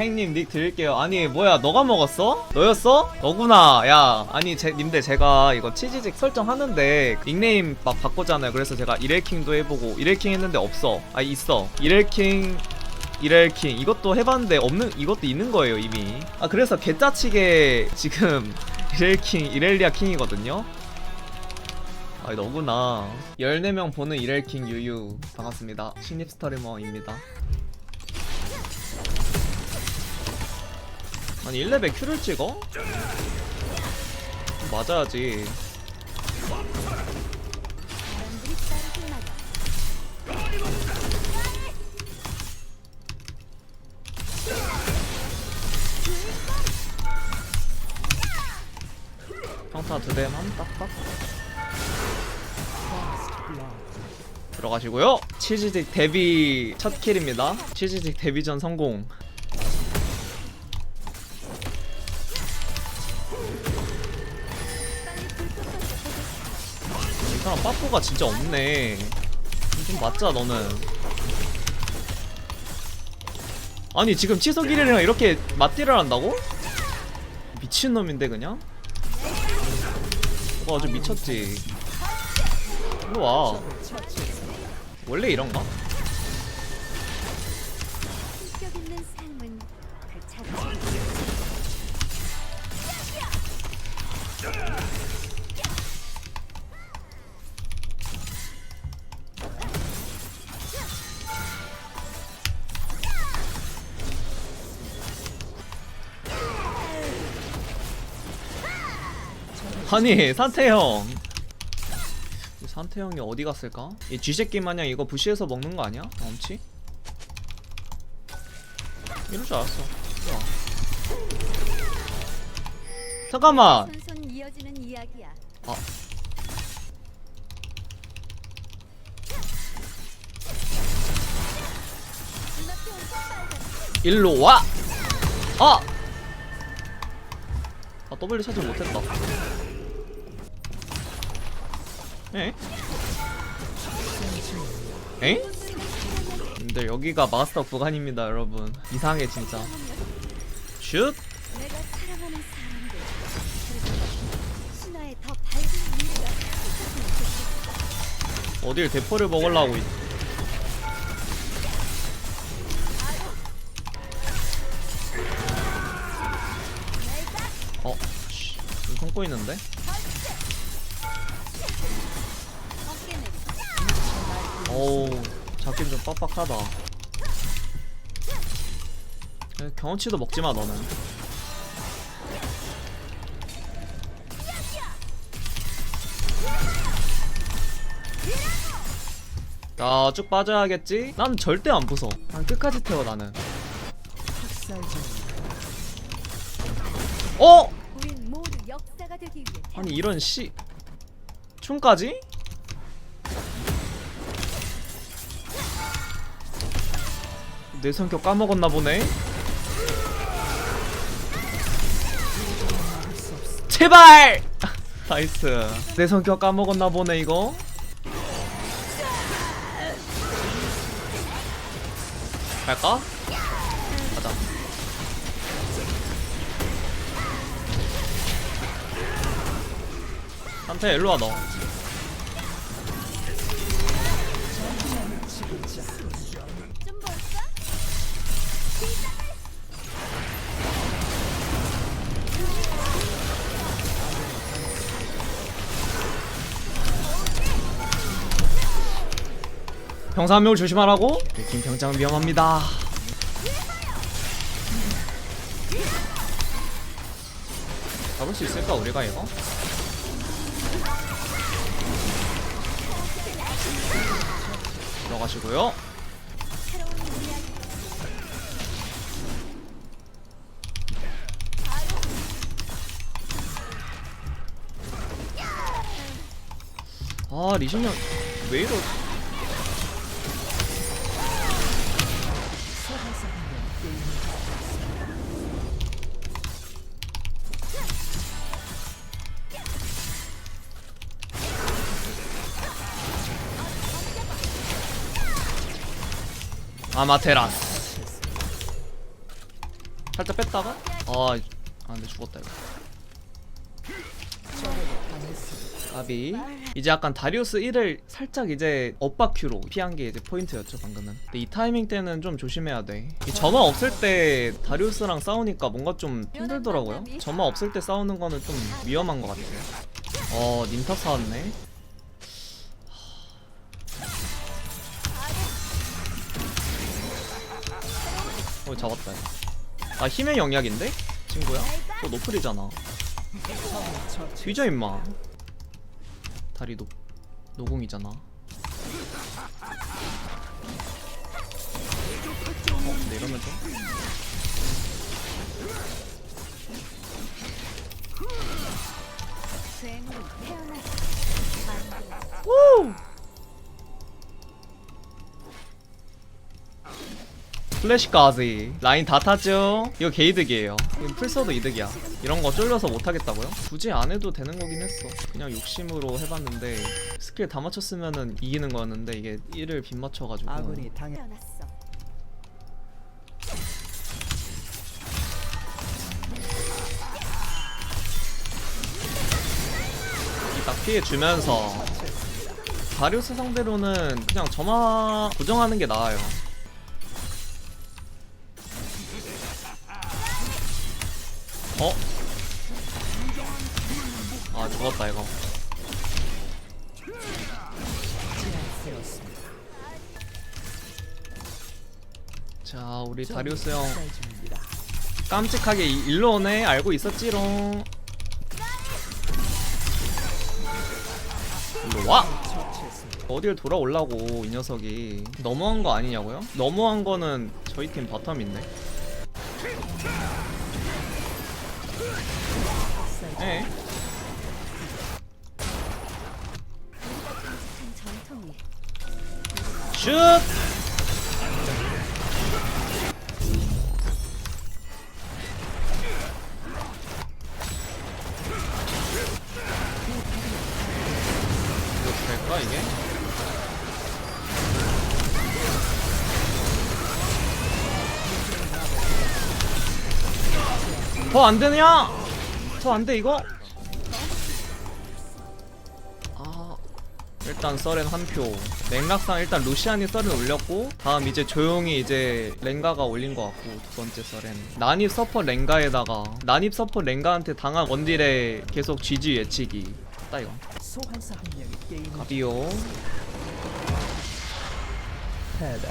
행님 닉 드릴게요. 아니 뭐야 너가 먹었어? 너였어? 너구나. 야 아니 제, 님들 제가 이거 치즈직 설정하는데 닉네임 막 바꾸잖아요. 그래서 제가 이렐킹도 해보고 이렐킹 했는데 없어. 아 있어. 이렐킹 이렐킹. 이것도 해봤는데 없는 이것도 있는 거예요 이미. 아 그래서 개짜치게 지금 이렐킹 이렐리아 킹이거든요? 아 너구나. 14명 보는 이렐킹 유유. 반갑습니다. 신입 스트리머입니다 아니 1레벨 큐를 찍어? 맞아야지. 평타 두 대만 딱딱 들어가시고요 치즈직 데뷔 첫 킬입니다 치즈직 데뷔전 성공 사람 빠꾸가 진짜 없네 좀 맞자 너는 아니 지금 치석이랑 이렇게 맞디를 한다고? 미친놈인데 그냥? 이거 아주 미쳤지 일로 와 원래 이런가? 아니 산태형 이 산태형이 어디 갔을까? 이 쥐새끼 마냥 이거 부시에서 먹는 거 아니야? 엄치? 이럴 줄 알았어 좋아. 잠깐만 손손 이어지는 이야기야. 아. 눈앞에 온빨간 일로 와! 아! 아 W 찾지 못했다 에? 에? 근데 여기가 마스터 구간입니다 여러분 이상해 진짜 슛! 어딜 대포를 먹으려고 있... 어? 씨, 이거 손 있는데? 어우 잡긴 좀 빡빡하다 에, 경험치도 먹지마 너는 자쭉 빠져야겠지? 난 절대 안 부숴 난 끝까지 태워 나는 어? 아니 이런 씨 춤까지? 내 성격 까먹었나 보네. 제발! 나이스. 내 성격 까먹었나 보네 이거. 갈까? 가자. 한테 일로와 너 병사 한 명을 조심하라고? 네, 김병장 위험합니다 잡을 수 있을까 우리가 이거? 들어가시고요. 아 리신 형 왜 이러 아마테라스 살짝 뺐다가? 아, 아 근데 죽었다 이거. 까비. 이제 약간 다리우스 1을 살짝 이제 엇바퀴로 피한 게 이제 포인트였죠 방금은. 근데 이 타이밍 때는 좀 조심해야 돼이 점화 없을 때 다리우스랑 싸우니까 뭔가 좀 힘들더라고요. 점화 없을 때 싸우는 거는 좀 위험한 것 같아요. 어 닌탑 사왔네 잡았다. 아 힘의 영약인데? 친구야? 또 노플이잖아 뒤져 임마 다리 노 노공이잖아 어 근데 이러면 좀괴 플래시까지. 라인 다 탔죠? 이거 게이득이에요. 이거 풀서도 이득이야. 이런 거 쫄려서 못하겠다고요? 굳이 안 해도 되는 거긴 했어. 그냥 욕심으로 해봤는데 스킬 다 맞췄으면은 이기는 거였는데 이게 1을 빗 맞춰가지고. 아군이 당해 딱 피해주면서 다리우스 상대로는 그냥 점화 고정하는 게 나아요 어? 아 죽었다 이거. 자 우리 다리우스 형. 깜찍하게 이- 일로 오네 알고 있었지롱 일로 와. 어딜 돌아올라고 이 녀석이 너무한 거 아니냐고요? 너무한 거는 저희 팀 바텀인데 예큰 전통이 슛! 더안 되냐? 더안돼 이거? 아 일단 썰엔 한표 랭각상 일단 루시안이 썰은 올렸고 다음 이제 조용히 이제 랭가가 올린 것 같고 두 번째 썰엔 난입 서퍼 랭가에다가 난입 서퍼 랭가한테 당한 원딜에 계속 GG 예치기 딱 이거 가비오 패배.